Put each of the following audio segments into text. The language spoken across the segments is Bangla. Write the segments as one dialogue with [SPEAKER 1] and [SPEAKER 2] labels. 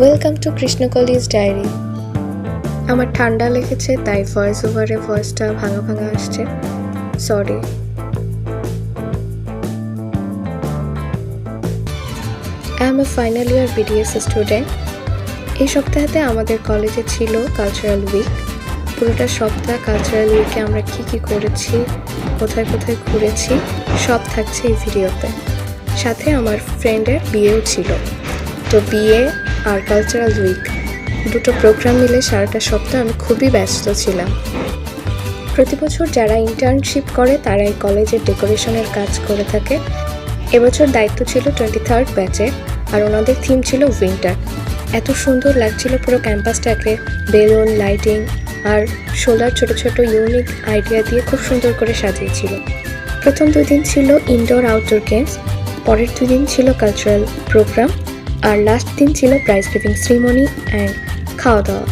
[SPEAKER 1] Welcome to Krishna Krishnakoli's diary আমার ঠান্ডা লেগেছে, তাই ভয়েস ওভারে ভয়েসটা ভাঙা ভাঙা আসছে। Sorry I am a final year BDS student এই সপ্তাহেতে আমাদের কলেজে ছিল কালচারাল উইক পুরোটা সপ্তাহ কালচারাল উইকে আমরা কি কি করেছি, কোথায় কোথায় ঘুরেছি, সব থাকছে এই ভিডিওতে সাথে আমার ফ্রেন্ডের বিয়েও ছিল। তো বিয়ে আর কালচারাল উইক দুটো প্রোগ্রাম মিলে সারাটা সপ্তাহ আমি খুবই ব্যস্ত ছিলাম। প্রতি বছর যারা ইন্টার্নশিপ করে তারা এই কলেজের ডেকোরেশনের কাজ করে থাকে। এবছর দায়িত্ব ছিল টোয়েন্টি থার্ড ব্যাচে আর ওনাদের থিম ছিল উইন্টার এত সুন্দর লাগছিল পুরো ক্যাম্পাসটাকে বেলুন লাইটিং আর সোলার ছোট ছোট ইউনিক আইডিয়া দিয়ে খুব সুন্দর করে সাজিয়েছিল। প্রথম দুদিন ছিল ইনডোর আউটডোর গেমস পরের দুই দিন ছিল কালচারাল প্রোগ্রাম আর লাস্ট দিন ছিল প্রাইজ গিভিং সেরিমনি অ্যান্ড খাওয়া দাওয়া।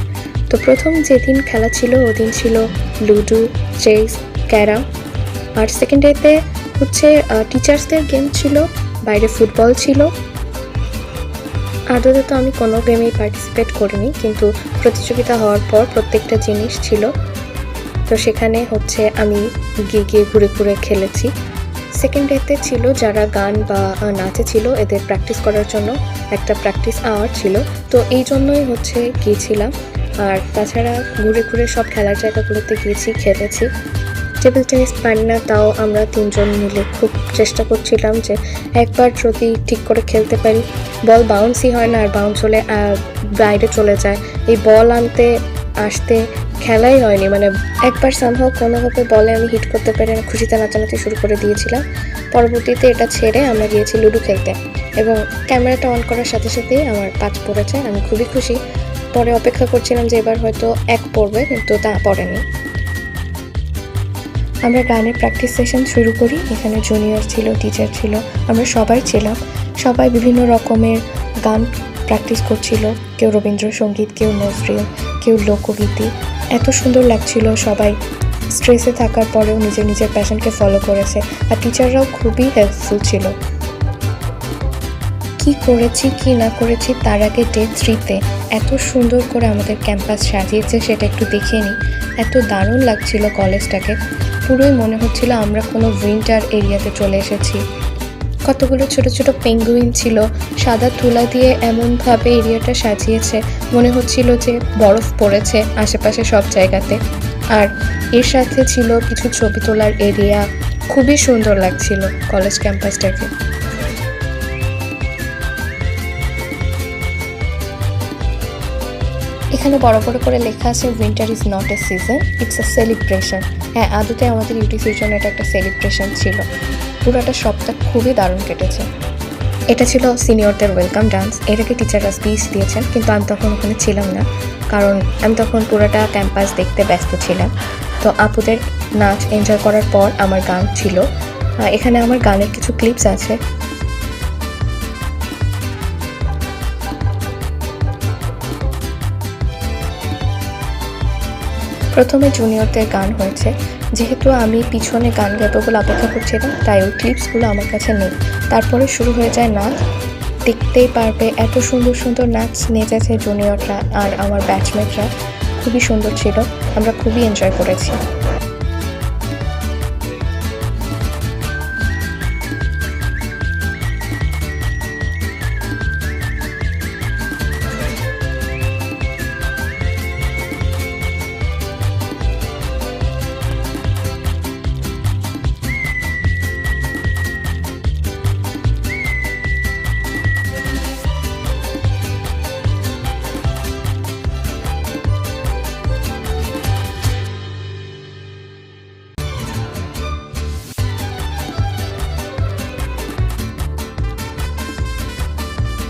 [SPEAKER 1] তো প্রথম যেদিন খেলা ছিল ওদিন ছিল লুডো চেস ক্যারাম। আর সেকেন্ড ডেতে হচ্ছে টিচার্সদের গেম ছিল, বাইরে ফুটবল ছিল। আদতে তো আমি কোনো গেমেই পার্টিসিপেট করিনি, কিন্তু প্রতিযোগিতা হওয়ার পর প্রত্যেকটা জিনিস ছিল। তো সেখানে হচ্ছে আমি গিয়ে গিয়ে ঘুরে ঘুরে খেলেছি। সেকেন্ড ডেতে ছিল যারা গান বা নাচে ছিল, এদের প্র্যাকটিস করার জন্য একটা প্র্যাকটিস আওয়ার ছিল। তো এই জন্যই হচ্ছে গিয়েছিলাম। আর তাছাড়া ঘুরে ঘুরে সব খেলার জায়গাগুলোতে গিয়েছি, খেলেছি। টেবিল টেনিস পারি না তাও আমরা তিনজন মিলে খুব চেষ্টা করছিলাম যে একবার যদি ঠিক করে খেলতে পারি। বল বাউন্সই হয় না, আর বাউন্স হলে বাইরে চলে যায়। এই বল আনতে আসতে খেলাই হয়নি। মানে একবার সম্ভব কোনোভাবে বলে আমি হিট করতে পেরে আমি খুশিতে নাচানাচি শুরু করে দিয়েছিলাম। পরবর্তীতে এটা ছেড়ে আমরা গিয়েছি লুডো খেলতে এবং ক্যামেরাটা অন করার সাথে সাথেই আমার পাঁচ পড়েছে, আমি খুবই খুশি। পরে অপেক্ষা করছিলাম যে এবার হয়তো এক পড়বে, কিন্তু তা পড়েনি। আমরা গানের প্র্যাকটিস সেশন শুরু করি। এখানে জুনিয়র ছিল টিচার ছিল, আমরা সবাই ছিলাম। সবাই বিভিন্ন রকমের গান প্র্যাকটিস করছিল। কেউ রবীন্দ্রসঙ্গীত, কেউ নজরুল কেউ লোকগীতি। এত সুন্দর লাগছিল সবাই। স্ট্রেসে থাকার পরেও নিজের নিজের প্যাশনকে ফলো করেছে আর টিচাররাও খুবই হেল্পফুল ছিল। কি করেছি, কি না করেছি তার আগে ডে থ্রিতে এত সুন্দর করে আমাদের ক্যাম্পাস সাজিয়েছে সেটা একটু দেখে নিই। এত দারুণ লাগছিল কলেজটাকে পুরোই মনে হচ্ছিল আমরা কোনো উইন্টার এরিয়াতে চলে এসেছি। কতগুলো ছোট ছোট পেঙ্গুইন ছিল, সাদা তুলা দিয়ে এমনভাবে এরিয়াটা সাজিয়েছে, মনে হচ্ছিল যে বরফ পড়েছে আশেপাশে সব জায়গাতে। আর এর সাথে ছিল কিছু ছবি তোলার এরিয়া, খুবই সুন্দর লাগছিল কলেজ ক্যাম্পাসটাকে এখানে বড় বড় করে লেখা আছে winter is not a season it's a celebration হ্যাঁ আদতে আমাদের ইউটিসির জন্য এটা একটা সেলিব্রেশন ছিল। পুরোটা সপ্তাহ খুবই দারুণ কেটেছে। এটা ছিল সিনিয়রদের ওয়েলকাম ডান্স এর আগে টিচাররা স্পিচ দিয়েছেন, কিন্তু আমি তখন ওখানে ছিলাম না, কারণ আমি তখন পুরোটা ক্যাম্পাস দেখতে ব্যস্ত ছিলাম। তো আপুদের নাচ এনজয় করার পর আমার গান ছিল। এখানে আমার গানের কিছু ক্লিপস আছে। প্রথমে জুনিয়রদের গান হয়েছে। যেহেতু আমি পিছনে গান গাইবো বলে অপেক্ষা করছিলাম তাই ওই ক্লিপসগুলো আমার কাছে নেই। তারপরে শুরু হয়ে যায় নাচ। দেখতেই পারবে এত সুন্দর সুন্দর নাচ নেচেছে জুনিয়ররা আর আমার ব্যাচমেটরা খুবই সুন্দর ছিল, আমরা খুবই এনজয় করেছি।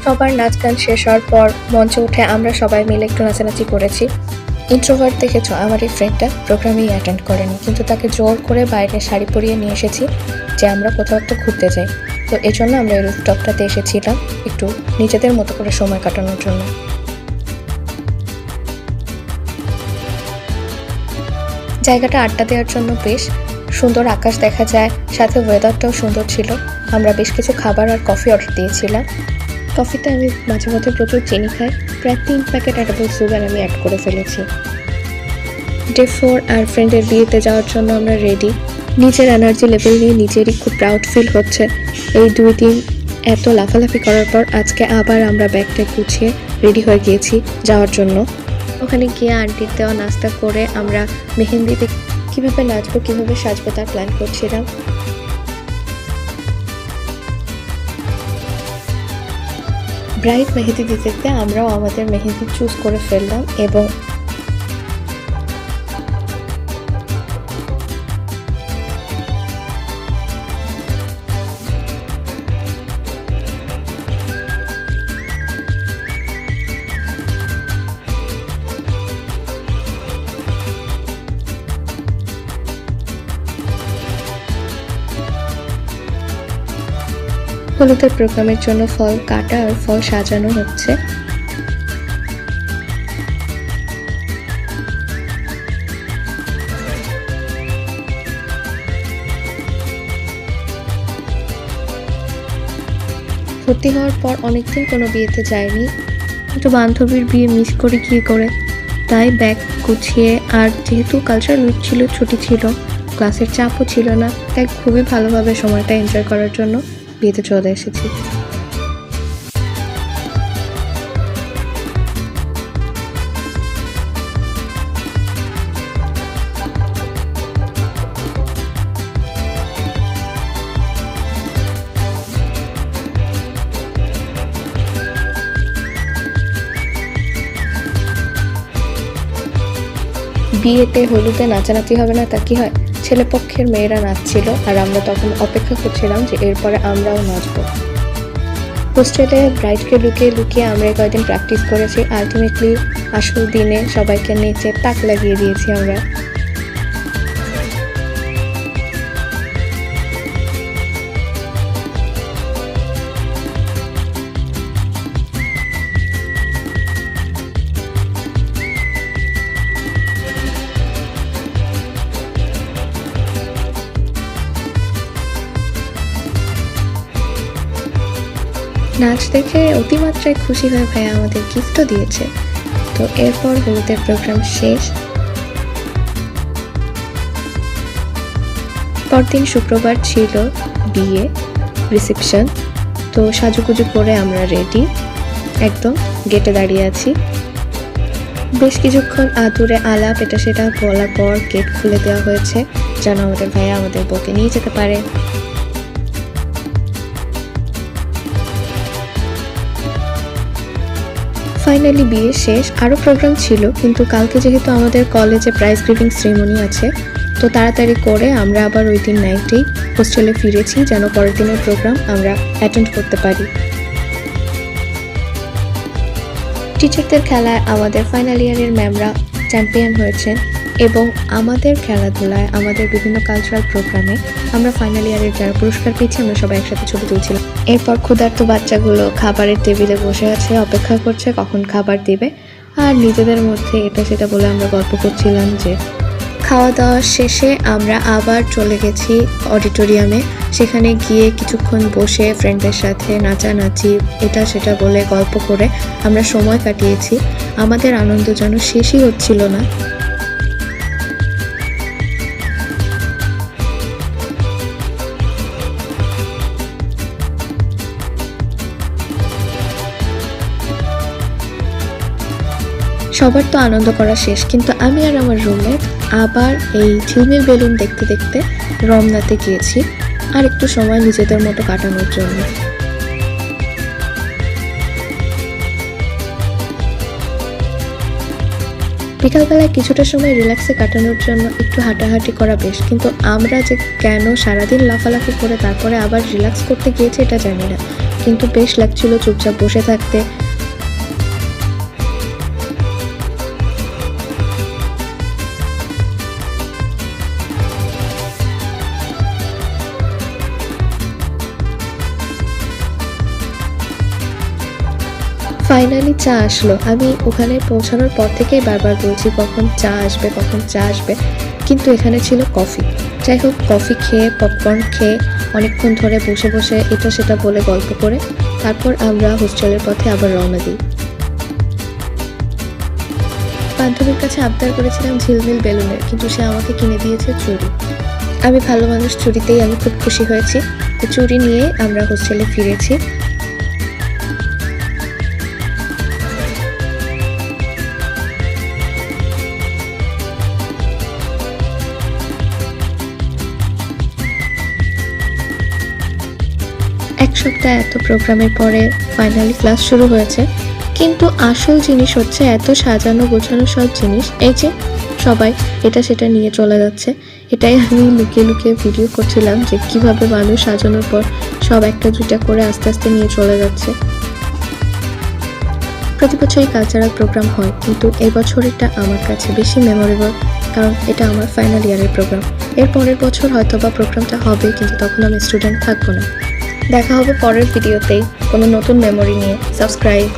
[SPEAKER 1] সবার নাচ গান শেষ হওয়ার পর মঞ্চে উঠে আমরা সবাই মিলে একটু নাচানাচি করেছি। ইন্ট্রোভার্ট দেখেছ, আমার এই ফ্রেন্ডটা প্রোগ্রামেই অ্যাটেন্ড করেনি, কিন্তু তাকে জোর করে বাইরে শাড়ি পরিয়ে নিয়ে এসেছি যে আমরা কোথাও একটা ঘুরতে যাই। তো এই জন্য আমরা এই রুফটপটাতে এসেছিলাম একটু নিজেদের মতো করে সময় কাটানোর জন্য। জায়গাটা আড্ডা দেওয়ার জন্য বেশ সুন্দর আকাশ দেখা যায়, সাথে ওয়েদারটাও সুন্দর ছিল। আমরা বেশ কিছু খাবার আর কফি অর্ডার দিয়েছিলাম। কফিতে আমি মাঝে মধ্যে প্রচুর চিনি খাই। প্রায় তিন প্যাকেট অ্যাডাবল সুগার আমি অ্যাড করে ফেলেছি। ডে ফোর আর ফ্রেন্ডের বিয়েতে যাওয়ার জন্য আমরা রেডি নিজের এনার্জি লেভেল নিয়ে নিজেরই খুব প্রাউড ফিল হচ্ছে। এই দুই দিন এত লাফালাফি করার পর আজকে আবার আমরা ব্যাগটা গুছিয়ে রেডি হয়ে গিয়েছি যাওয়ার জন্য। ওখানে গিয়ে আন্টির দেওয়া নাস্তা করে আমরা মেহেন্দিতে কীভাবে নাচবো, কীভাবে সাজবো তার প্ল্যান করছিলাম। ব্রাইট মেহেদি দিতে আমরাও আমাদের মেহেদি চুজ করে ফেললাম এবং হলুদের প্রোগ্রামের জন্য ফল কাটা আর ফল সাজানো হচ্ছে। ভর্তি হওয়ার পর অনেকদিন কোনো বিয়েতে যায়নি। একটু বান্ধবীর বিয়ে মিস করে গিয়ে করে? তাই ব্যাগ গুছিয়ে আর যেহেতু কালচার উইক ছিল, ছুটি ছিল ক্লাসের চাপও ছিল না, তাই খুবই ভালোভাবে সময়টা এনজয় করার জন্য বিয়েতে চলে এসেছি। বিয়েতে হলুদে নাচানাচি হবে না তা কি হয়? ছেলেপক্ষের মেয়েরা নাচছিল আর আমরা তখন অপেক্ষা করছিলাম যে এরপরে আমরাও নাচবো। হোস্টেলে ব্রাইডকে লুকিয়ে লুকিয়ে আমরা কয়েকদিন প্র্যাকটিস করেছি। আলটিমেটলি আসল দিনে সবাইকে নেচে তাক লাগিয়ে দিয়েছি আমরা। নাচ দেখে অতিমাত্রায় খুশি হয়ে ভাইয়া আমাদের গিফটও দিয়েছে। তো এরপর হলুদের প্রোগ্রাম শেষ। পরদিন শুক্রবার ছিল বিয়ে রিসেপশন তো সাজুগুজু করে আমরা রেডি একদম গেটে দাঁড়িয়ে আছি। বেশ কিছুক্ষণ আদুরে আলাপ, এটা সেটা বলার পর গেট খুলে দেওয়া হয়েছে। যেন আমাদের ভাইয়া আমাদের বউকে নিয়ে যেতে পারে। ফাইনালি বিয়ে শেষ আরও প্রোগ্রাম ছিল, কিন্তু কালকে যেহেতু আমাদের কলেজে প্রাইজ গিভিং সেরিমনি আছে, তো তাড়াতাড়ি করে আমরা আবার ওই দিন নাইটেই হোস্টেলে ফিরেছি, যেন পরের দিনের প্রোগ্রাম আমরা অ্যাটেন্ড করতে পারি। টিচারদের খেলায় আমাদের ফাইনাল ইয়ারের ম্যামরা চ্যাম্পিয়ন হয়েছেন এবং আমাদের খেলাধুলায়, আমাদের বিভিন্ন কালচারাল প্রোগ্রামে আমরা ফাইনাল ইয়ারের যারা পুরস্কার পেয়েছি, আমরা সবাই একসাথে ছবি তুলছিলাম। এরপর ক্ষুধার্ত বাচ্চাগুলো খাবারের টেবিলে বসে আছে, অপেক্ষা করছে কখন খাবার দিবে। আর নিজেদের মধ্যে এটা সেটা বলে আমরা গল্প করছিলাম যে খাওয়া দাওয়া শেষে আমরা আবার চলে গেছি অডিটোরিয়ামে। সেখানে গিয়ে কিছুক্ষণ বসে ফ্রেন্ডদের সাথে নাচানাচি, এটা সেটা বলে গল্প করে আমরা সময় কাটিয়েছি। আমাদের আনন্দ যেন শেষই হচ্ছিল না। সবার তো আনন্দ করা শেষ, কিন্তু আমি আর আমার রুমমেট আবার এই ঝিলমিল বেলুন দেখতে দেখতে রমনাতে গিয়েছি, আর একটু সময় নিজেদের মতো কাটানোর জন্য। বিকালবেলায় কিছুটা সময় রিল্যাক্সে কাটানোর জন্য একটু হাঁটাহাঁটি করা বেশ, কিন্তু আমরা যে কেন সারাদিন লাফালাফি করে তারপরে আবার রিল্যাক্স করতে গিয়েছি এটা জানি না। কিন্তু বেশ লাগছিল চুপচাপ বসে থাকতে ফাইনালি চা আসলো। আমি ওখানে পৌঁছানোর পর থেকেই বারবার বলছি, কখন চা আসবে, কখন চা আসবে? কিন্তু এখানে ছিল কফি। যাই হোক, কফি খেয়ে পপকর্ন খেয়ে অনেকক্ষণ ধরে বসে বসে এটা সেটা বলে গল্প করে তারপর আমরা হোস্টেলের পথে আবার রওনা দিই। বান্ধবীর কাছে আবদার করেছিলাম ঝিলমিল বেলুনের, কিন্তু সে আমাকে কিনে দিয়েছে চুড়ি আমি ভালো মানুষ চুরিতেই আমি খুব খুশি হয়েছি। তো চুরি নিয়ে আমরা হোস্টেলে ফিরেছি। সপ্তাহ এত প্রোগ্রামের পরে ফাইনালি ক্লাস শুরু হয়েছে। কিন্তু আসল জিনিস হচ্ছে এত সাজানো গোছানো সব জিনিস, এই যে সবাই এটা সেটা নিয়ে চলে যাচ্ছে। এটাই আমি লুকিয়ে লুকিয়ে ভিডিও করছিলাম যে কীভাবে মানুষ সাজানোর পর সব একটা দুটা করে আস্তে আস্তে নিয়ে চলে যাচ্ছে। প্রতি বছরই কালচারাল প্রোগ্রাম হয়, কিন্তু এবছর এটা আমার কাছে বেশি মেমোরেবল কারণ এটা আমার ফাইনাল ইয়ারের প্রোগ্রাম এর পরের বছর হয়তো বা প্রোগ্রামটা হবে, কিন্তু তখন আমি স্টুডেন্ট থাকব না। দেখা হবে পরের ভিডিওতে। কোনো নতুন মেমোরি নিয়ে। সাবস্ক্রাইব